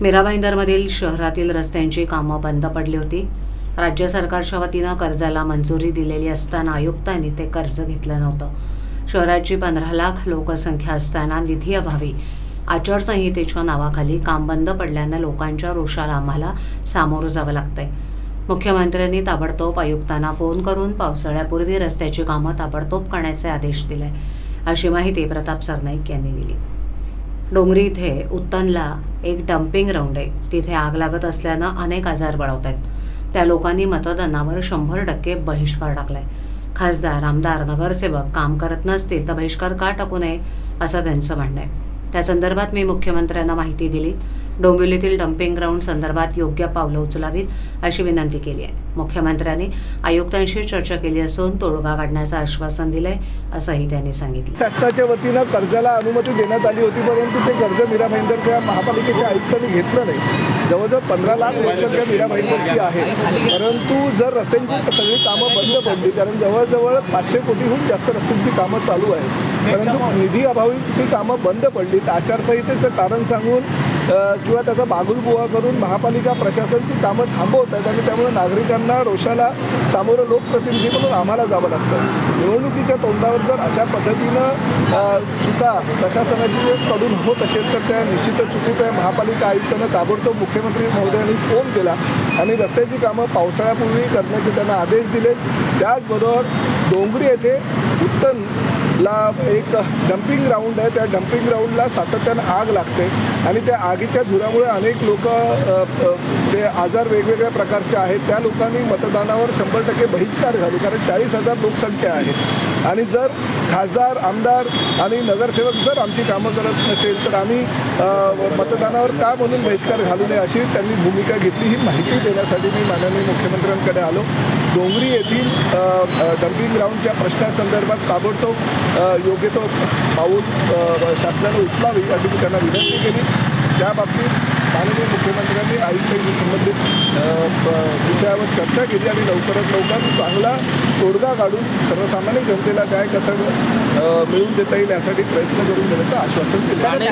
मीरा भाईंदरमधील शहरातील रस्त्यांची कामं बंद पडली होती. राज्य सरकारच्या वतीनं कर्जाला मंजुरी दिलेली असताना आयुक्तांनी ते कर्ज घेतलं नव्हतं. शहराची पंधरा लाख लोकसंख्या असताना निधी अभावी आचारसंहितेच्या नावाखाली काम बंद पडल्यानं लोकांच्या रोषाला आम्हाला सामोरं जावं लागतंय. मुख्यमंत्र्यांनी ताबडतोब आयुक्तांना फोन करून पावसाळ्यापूर्वी रस्त्याची कामं ताबडतोब करण्याचे आदेश दिले. अशी माहिती प्रताप सरनाईक यांनी दिली. डोंगरी इथे उत्तनला एक डम्पिंग ग्राउंड आहे. तिथे आग लागत असल्यानं अनेक आजार बळवत आहेत त्या लोकांनी मतदानावर शंभर टक्के बहिष्कार टाकलाय. खासदार आमदार नगरसेवक काम करत नसतील तर बहिष्कार का टाकू नये असं त्यांचं म्हणणं आहे. त्या संदर्भात मी मुख्यमंत्र्यांना माहिती दिली. डोंबिवलीतील डम्पिंग ग्राउंड संदर्भात योग्य पावलं उचलावीत अशी विनंती केली आहे. मुख्यमंत्र्यांनी आयुक्तांशी चर्चा केली असून तोडगा काढण्याचं आश्वासन दिलंय असंही त्यांनी सांगितलं. शासनाच्या वतीनं कर्जाला अनुमती देण्यात आली होती परंतु ते कर्ज मीरा भाईंदरच्या महापालिकेच्या आयुक्तांनी घेतलं नाही. जवळजवळ पंधरा लाख लोकसंख्या मीरा भाईंदरची आहे. परंतु जर रस्त्यांची सगळी कामं बंद पडली कारण जवळजवळ पाचशे कोटीहून जास्त रस्त्यांची कामं चालू आहे परंतु निधी अभावी ती कामं बंद पडली आचारसंहितेचं कारण सांगून किंवा त्याचा बागुलबुवा करून महापालिका प्रशासन ती कामं थांबवत आहेत आणि त्यामुळे नागरिकांना रोषाला सामोरं लोकप्रतिनिधी म्हणून आम्हाला जावं लागतं. निवडणुकीच्या तोंडावर जर अशा पद्धतीनं चुका प्रशासनाची जर कडून होत असेल तर त्या निश्चित चुकीचं आहे. महापालिका आयुक्तानं ताबडतोब मुख्यमंत्री महोदयांनी फोन केला आणि रस्त्याची कामं पावसाळ्यापूर्वी करण्याचे त्यांना आदेश दिले. त्याचबरोबर डोंगरी येथे ला एक डम्पिंग ग्राउंड आहे. त्या डम्पिंग ग्राउंडला सातत्यानं आग लागते. आणि त्या आगीच्या धुरामुळे अनेक लोक ते आजार वेगवेगळ्या प्रकारचे आहेत. त्या लोकांनी मतदानावर शंभर टक्के बहिष्कार घालू कारण चाळीस हजार लोकसंख्या आहे आणि जर खासदार आमदार आणि नगरसेवक जर आमची कामं करत नसेल तर आम्ही मतदानावर का म्हणून बहिष्कार घालू नये अशी त्यांनी भूमिका घेतली ही माहिती देण्यासाठी मी माननीय मुख्यमंत्र्यांकडे आलो. डोंगरी येथील डम्पिंग ग्राउंडच्या प्रश्नासंदर्भात ताबडतोब योग्य तो पाऊल शासनाने उचलावी अशी मी त्यांना विनंती केली. त्या बाबतीत माननीय मुख्यमंत्र्यांनी आयुक्तांशी संबंधित विषयावर चर्चा केली आणि लवकरात लवकर चांगला तोडगा काढून सर्वसामान्य जनतेला काय कसं मिळून मिळवून देता येईल यासाठी प्रयत्न करून देण्याचं आश्वासन दिलं.